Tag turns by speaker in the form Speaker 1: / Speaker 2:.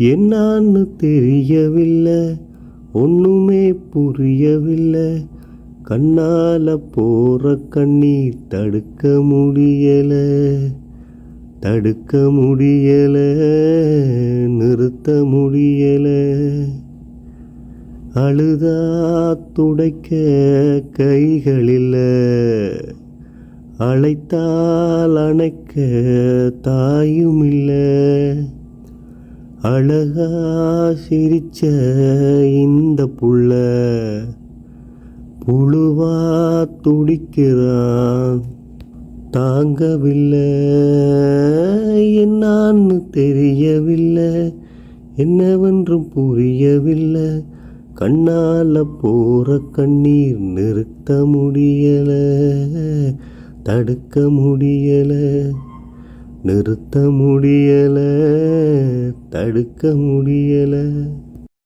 Speaker 1: என்னான்னு தெரியவில்லை ஒன்றுமே புரியவில்லை. கண்ணால போற கண்ணீர் தடுக்க முடியலை தடுக்க முடியலை நிறுத்த முடியலை. அழுதா துடைக்க கைகளில் அழைத்தால் அணைக்க தாயும் இல்லை அழகா சிரிச்ச இந்த புள்ள புழுவா துடிக்கிறான். தாங்கவில்லை. என்னான்னு தெரியவில்லை. என்னவென்றும் புரியவில்லை. கண்ணால போற கண்ணீர் நிறுத்த முடியல. தடுக்க முடியல. நிறுத்த முடியலை. தடுக்க முடியலை.